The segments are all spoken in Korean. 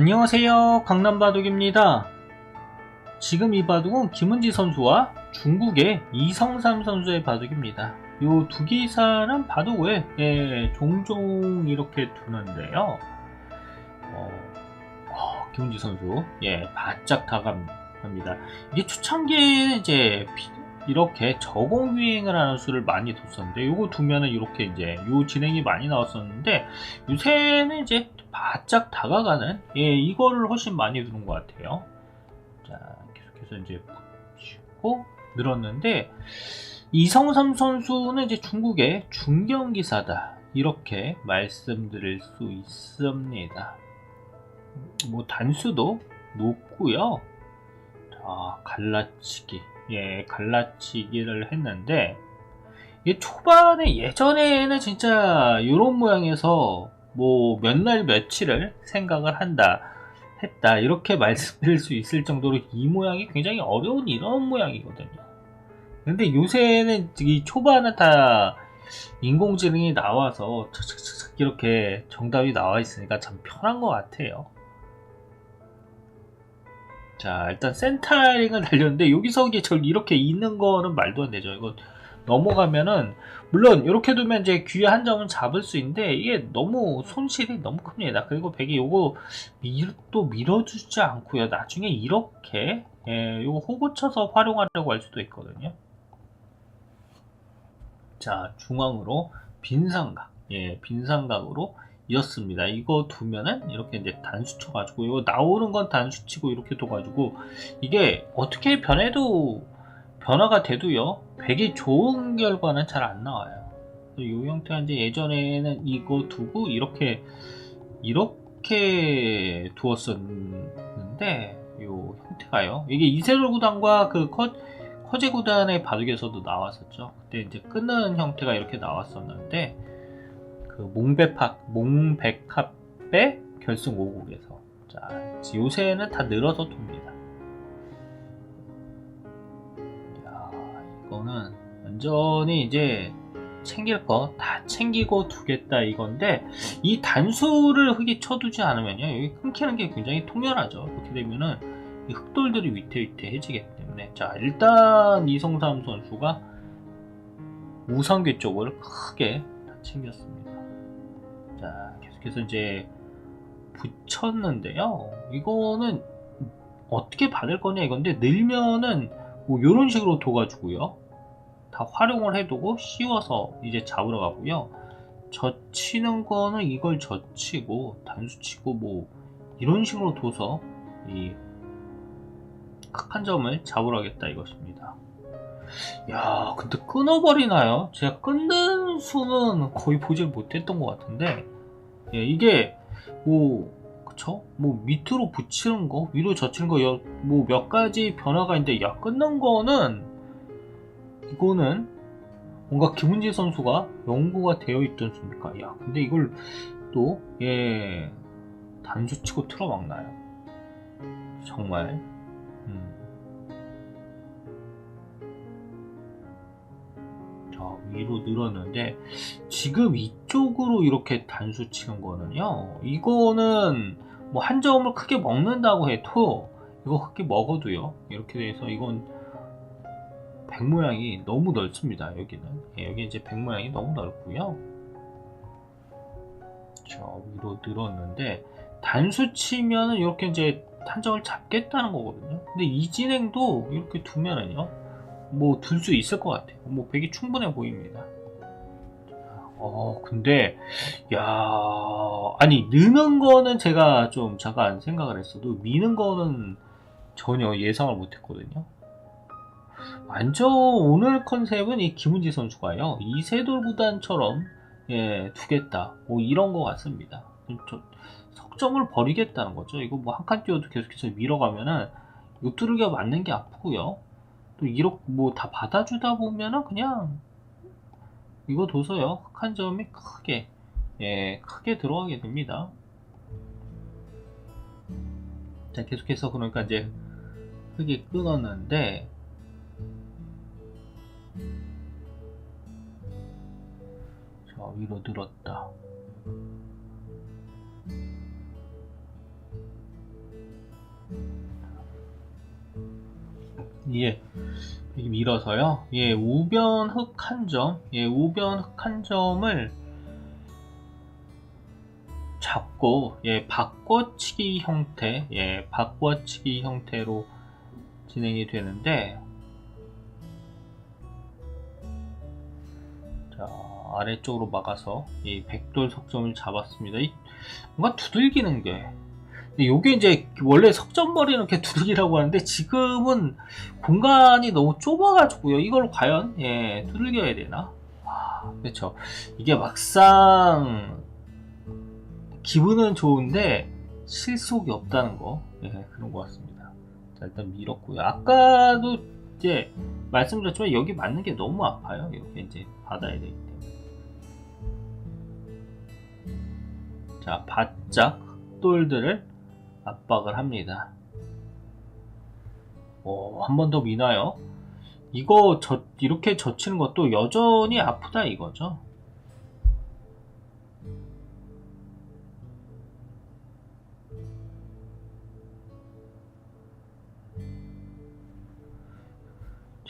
안녕하세요. 강남바둑입니다. 지금 이 바둑은 김은지 선수와 중국의 이성삼 선수의 바둑입니다. 요 두 기사는 바둑을 예, 종종 이렇게 두는데요. 어, 어, 김은지 선수 예, 바짝 다가갑니다. 이게 초창기에는 이제 비- 이렇게 저공 유행을 하는 수를 많이 뒀었는데 요거 두면은 이렇게 이제 요 진행이 많이 나왔었는데 요새는 이제 바짝 다가가는 예 이거를 훨씬 많이 두는 것 같아요. 자 계속해서 이제 붙이고 늘었는데 이성삼 선수는 이제 중국의 중견기사다 이렇게 말씀드릴 수 있습니다. 뭐 단수도 높고요. 자 갈라치기 예 갈라치기를 했는데 초반에 예전에는 진짜 이런 모양에서 뭐 몇 날 며칠을 생각을 한다 했다 이렇게 말씀드릴 수 있을 정도로 이 모양이 굉장히 어려운 이런 모양이거든요. 근데 요새는 이 초반은 다 인공지능이 나와서 이렇게 정답이 나와 있으니까 참 편한 것 같아요. 자 일단 센타링을 달렸는데 여기서 이게 절 이렇게 있는 거는 말도 안 되죠. 이거 넘어가면은 물론 이렇게 두면 이제 귀에 한 점은 잡을 수 있는데 이게 너무 손실이 너무 큽니다. 그리고 백이 요거 밀, 또 밀어주지 않고요. 나중에 이렇게 예, 요거 호구 쳐서 활용하려고 할 수도 있거든요. 자 중앙으로 빈 삼각 예 빈 삼각으로 이었습니다. 이거 두면은 이렇게 이제 단수 쳐가지고 이거 나오는 건 단수 치고 이렇게 둬가지고 이게 어떻게 변해도 변화가 돼도요 백이 좋은 결과는 잘 안 나와요. 이 형태가 이제 예전에는 이거 두고 이렇게 이렇게 두었었는데 요 형태가요. 이게 이세돌 구단과 그 커, 커제 구단의 바둑에서도 나왔었죠. 그때 이제 끊는 형태가 이렇게 나왔었는데 그 몽백합 몽백합의 결승 5국에서 자 요새는 다 늘어서 둡니다. 거는 완전히 이제 챙길 거 다 챙기고 두겠다 이건데 이 단수를 흙이 쳐두지 않으면요 여기 끊기는 게 굉장히 통렬하죠. 그렇게 되면은 이 흙돌들이 위태위태해지기 때문에. 자 일단 이성삼 선수가 우상괴 쪽을 크게 다 챙겼습니다. 자 계속해서 이제 붙였는데요. 이거는 어떻게 받을 거냐 이건데 늘면은 뭐 이런 식으로 둬가지고요 다 활용을 해두고 씌워서 이제 잡으러 가고요. 젖히는 거는 이걸 젖히고 단수치고 뭐 이런 식으로 둬서 이 극한 점을 잡으러 가겠다 이것입니다. 야, 근데 끊어버리나요? 제가 끊는 수는 거의 보질 못했던 것 같은데, 예, 이게 뭐 그쵸? 뭐 밑으로 붙이는 거, 위로 젖히는 거, 뭐몇 가지 변화가 있는데, 야 끊는 거는 이거는 뭔가 김은지 선수가 연구가 되어 있던 수입니까? 야, 근데 이걸 또, 예, 단수 치고 틀어막나요? 정말, 음. 자, 위로 늘었는데, 지금 이쪽으로 이렇게 단수 치는 거는요, 이거는 뭐 한 점을 크게 먹는다고 해도, 이거 크게 먹어도요, 이렇게 돼서 이건 백 모양이 너무 넓습니다. 여기는 예, 여기 이제 백 모양이 너무 넓고요. 저 위로 늘었는데 단수 치면은 이렇게 이제 한정을 잡겠다는 거거든요. 근데 이 진행도 이렇게 두면은요, 뭐 둘 수 있을 것 같아요. 뭐 백이 충분해 보입니다. 어, 근데 야, 아니 느는 거는 제가 좀 잠깐 생각을 했어도 미는 거는 전혀 예상을 못 했거든요. 완전 오늘 컨셉은 이 김은지 선수가요. 이세돌 구단처럼 예 두겠다. 뭐 이런 것 같습니다. 저, 석점을 버리겠다는 거죠. 이거 뭐 한칸 띄워도 계속해서 밀어가면은 이거 뚜르기가 맞는 게 아프고요. 또 이렇게 뭐 다 받아주다 보면은 그냥 이거 둬서요. 한 점이 크게 예 크게 들어가게 됩니다. 자 계속해서 그러니까 이제 흙이 끊었는데 아, 좌위로 늘었다. 예, 밀어서요. 예, 우변 흑 한 점, 예, 우변 흑 한 점을 잡고, 예, 바꿔치기 형태, 예, 바꿔치기 형태로 진행이 되는데, 아래쪽으로 막아서 이 백돌 석점을 잡았습니다. 이, 뭔가 두들기는 게, 요게 이제 원래 석점머리는 이렇게 두들기라고 하는데 지금은 공간이 너무 좁아가지고요. 이걸 과연 예 두들겨야 되나? 아, 그렇죠. 이게 막상 기분은 좋은데 실속이 없다는 거 예, 그런 것 같습니다. 자 일단 밀었고요. 아까도 이제 말씀드렸지만 여기 맞는 게 너무 아파요. 이렇게 이제 받아야 때 자 바짝 흑돌들을 압박을 합니다. 오, 한 번 더 미나요? 이거 저, 이렇게 젖히는 것도 여전히 아프다 이거죠.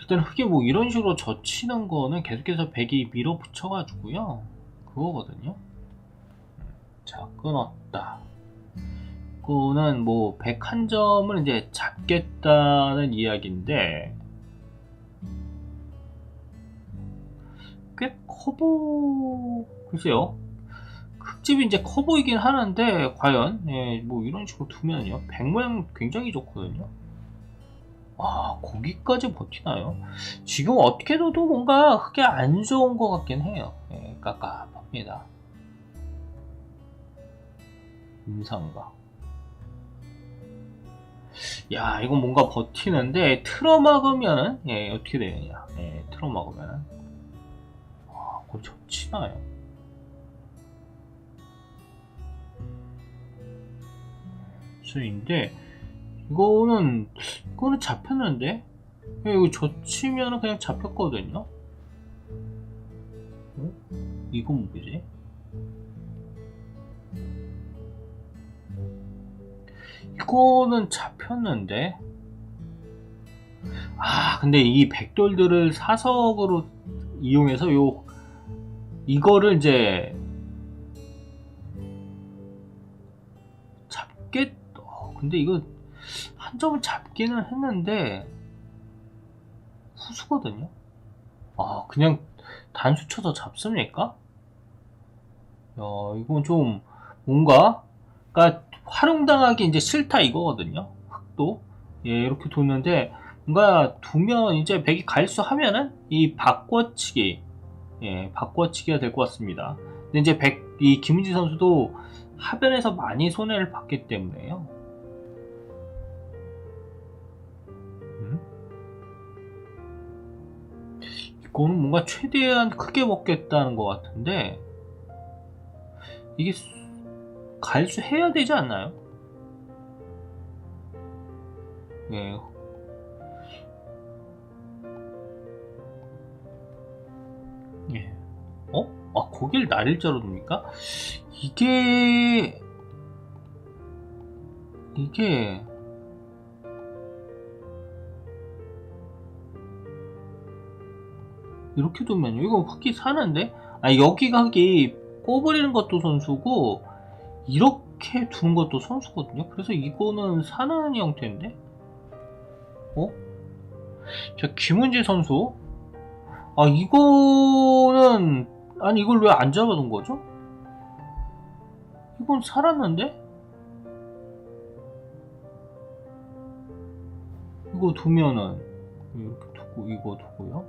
일단 흙이 뭐 이런 식으로 젖히는 거는 계속해서 백이 밀어붙여가지고요. 그거거든요. 자, 끊었다. 이거는 뭐 101점을 이제 잡겠다는 이야기인데 꽤 커보 글쎄요. 흙집이 이제 커 보이긴 하는데 과연 예, 뭐 이런 식으로 두면요 백 모양 굉장히 좋거든요. 아 거기까지 버티나요? 지금 어떻게 둬도 뭔가 흙이 안 좋은 것 같긴 해요. 예, 깝깝합니다 임상가 야 이건 뭔가 버티는데 틀어 막으면은 예 어떻게 되느냐. 예 틀어 막으면은. 아 그걸 젖히나요. 수인데 이거는 이거는 잡혔는데? 예, 이거 젖히면은 그냥 잡혔거든요? 어? 이건 뭐지 이거는 잡혔는데 아 근데 이 백돌들을 사석으로 이용해서 요 이거를 이제 잡겠 어, 근데 이거 한 점을 잡기는 했는데 후수거든요 아 그냥 단수 쳐서 잡습니까? 야 이건 좀 뭔가 그러니까 활용당하기 이제 싫다 이거거든요. 흑도 예 이렇게 뒀는데 뭔가 두면 이제 백이 갈수 하면은 이 바꿔치기 예 바꿔치기가 될 것 같습니다. 근데 이제 백 이 김은지 선수도 하변에서 많이 손해를 봤기 때문에요. 음? 이거는 뭔가 최대한 크게 먹겠다는 것 같은데 이게 갈수 해야 되지 않나요? 예. 예. 어? 아, 거길 날일자로 둡니까? 이게, 이게, 이렇게 두면요. 이거 흑이 사는데? 아, 여기가 흑이 꼬부리는 것도 선수고, 이렇게 두는 것도 선수거든요. 그래서 이거는 사나운 형태인데? 어? 자, 김은재 선수. 아, 이거는, 아니, 이걸 왜 안 잡아둔 거죠? 이건 살았는데? 이거 두면은, 이렇게 두고, 이거 두고요.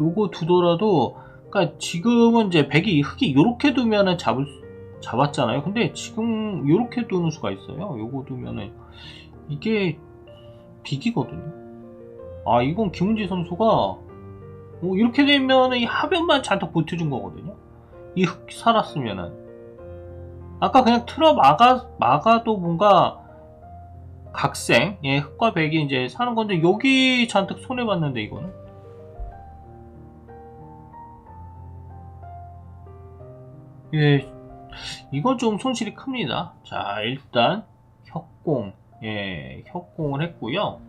요거 두더라도, 그니까 지금은 이제 백이 흙이 이렇게 두면은 잡을 수, 잡았잖아요. 근데 지금 이렇게 두는 수가 있어요. 요거 두면은 이게 비기거든요. 아 이건 김은지 선수가 뭐 이렇게 되면 이 하변만 잔뜩 버텨준 거거든요. 이 흙 살았으면은 아까 그냥 틀어 막아 막아도 뭔가 각생 예 흙과 백이 이제 사는 건데 여기 잔뜩 손해 봤는데 이거는 예 이건 좀 손실이 큽니다. 자, 일단 협공, 예, 협공을 했고요.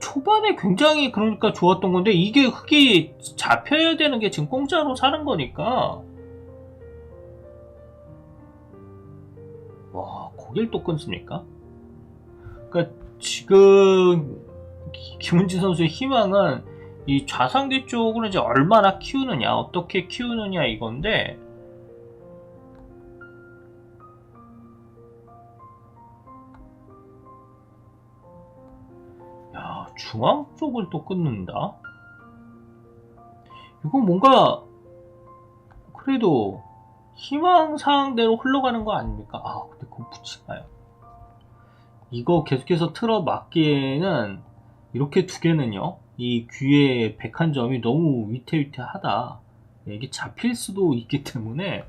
초반에 굉장히 그러니까 좋았던 건데 이게 흑이 잡혀야 되는 게 지금 공짜로 사는 거니까 와 거길 또 끊습니까? 그러니까 지금 김은지 선수의 희망은 이 좌상대 쪽으로 이제 얼마나 키우느냐 어떻게 키우느냐 이건데 야 중앙 쪽을 또 끊는다 이건 뭔가 그래도 희망사항대로 흘러가는 거 아닙니까? 아 근데 그거 붙이나요? 이거 계속해서 틀어 막기에는 이렇게 두 개는요 이 귀의 백한 점이 너무 위태위태하다. 예, 이게 잡힐 수도 있기 때문에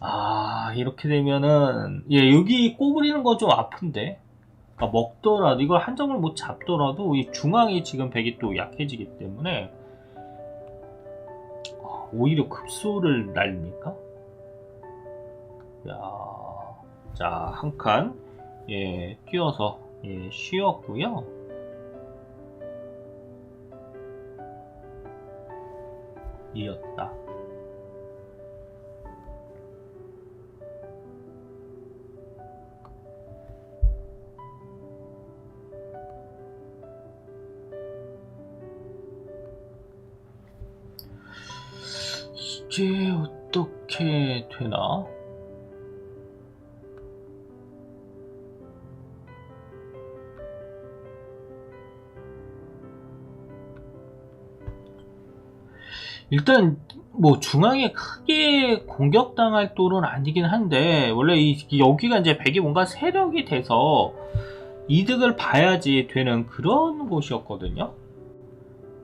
아 이렇게 되면은 예 여기 꼬부리는 건 좀 아픈데? 그러니까 먹더라도 이걸 한 점을 못 잡더라도 이 중앙이 지금 백이 또 약해지기 때문에 아, 오히려 급소를 날립니까? 야, 자, 한 칸, 예, 뛰어서, 예, 쉬었고요 이었다. 이게 어떻게 되나? 일단 뭐 중앙에 크게 공격당할 돌은 아니긴 한데 원래 이이 여기가 이제 백이 뭔가 세력이 돼서 이득을 봐야지 되는 그런 곳이었거든요.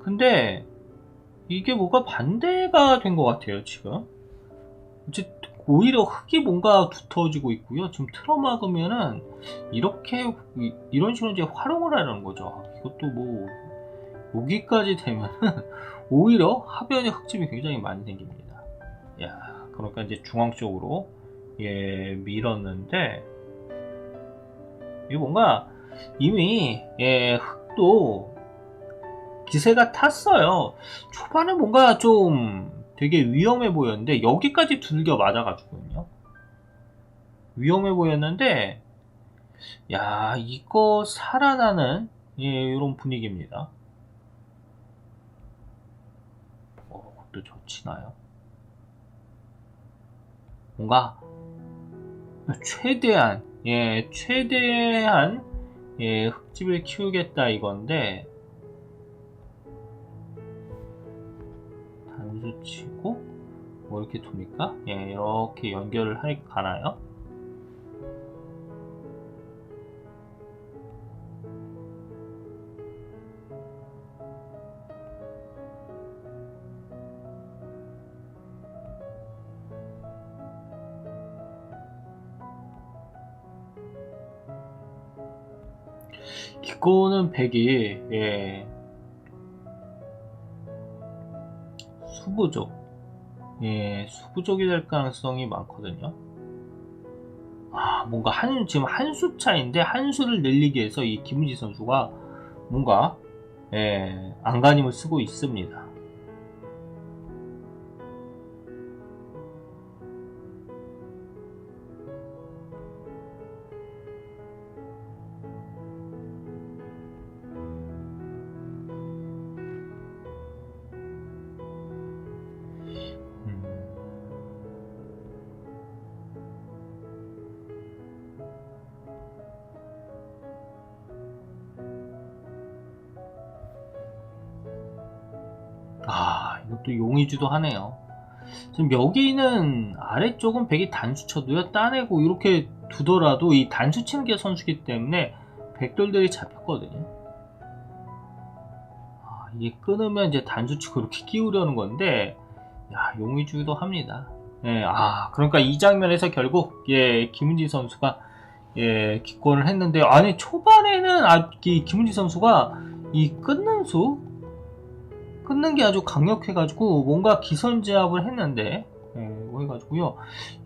근데 이게 뭐가 반대가 된 것 같아요 지금. 이제 오히려 흙이 뭔가 두터워지고 있고요. 지금 틀어막으면은 이렇게 이- 이런 식으로 이제 활용을 하는 거죠. 이것도 뭐 여기까지 되면은 오히려 하변에 흙집이 굉장히 많이 생깁니다. 야, 그러니까 이제 중앙 쪽으로 예 밀었는데 이게 뭔가 이미 예 흙도 기세가 탔어요. 초반에 뭔가 좀 되게 위험해 보였는데 여기까지 들겨 맞아가지고요. 위험해 보였는데 야 이거 살아나는 예 이런 분위기입니다. 어, 그 것도 좋지나요? 뭔가 최대한 예 최대한 예 흙집을 키우겠다 이건데 단수 치고 뭐 이렇게 두니까 예 이렇게 연결을 할 가나요? 이거는 백이 예. 수부족. 예 수부족이 될 가능성이 많거든요. 아 뭔가 한 지금 한 수 차인데 한 수를 늘리기 위해서 이 김은지 선수가 뭔가 예 안간힘을 쓰고 있습니다 아, 이것도 용의주도 하네요. 지금 여기는 아래쪽은 백이 단수 쳐도요, 따내고 이렇게 두더라도 이 단수 치는 게 선수기 때문에 백돌들이 잡혔거든요. 아, 이게 끊으면 이제 단수 치고 이렇게 끼우려는 건데, 야, 용의주기도 합니다. 예, 아, 그러니까 이 장면에서 결국, 예, 김은지 선수가, 예, 기권을 했는데, 아니, 초반에는, 아, 이 김은지 선수가 이 끊는 수, 끊는 게 아주 강력해가지고, 뭔가 기선제압을 했는데, 예, 뭐 해가지고요.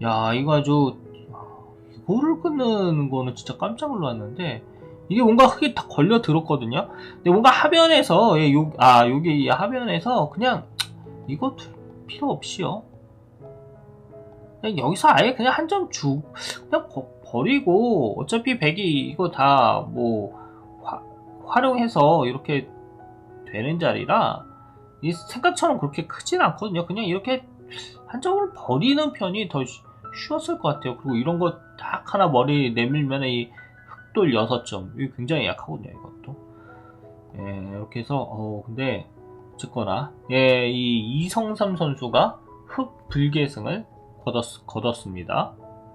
야, 이거 아주, 야, 이거를 끊는 거는 진짜 깜짝 놀랐는데, 이게 뭔가 흙이 다 걸려 들었거든요. 근데 뭔가 하변에서 예, 요, 아 여기 이 하변에서 그냥 이거 둘 필요 없이요. 그냥 여기서 아예 그냥 한 점 주 그냥 버, 버리고 어차피 백이 이거 다 뭐 활용해서 이렇게 되는 자리라 이 생각처럼 그렇게 크진 않거든요. 그냥 이렇게 한 점을 버리는 편이 더 쉬- 쉬웠을 것 같아요. 그리고 이런 거 딱 하나 머리 내밀면 이 흑돌 6점. 이거 굉장히 약하거든요, 이것도. 예, 이렇게 해서, 어, 근데, 어쨌거나, 예, 이 이성삼 선수가 흑 불계승을 거뒀, 거뒀습니다.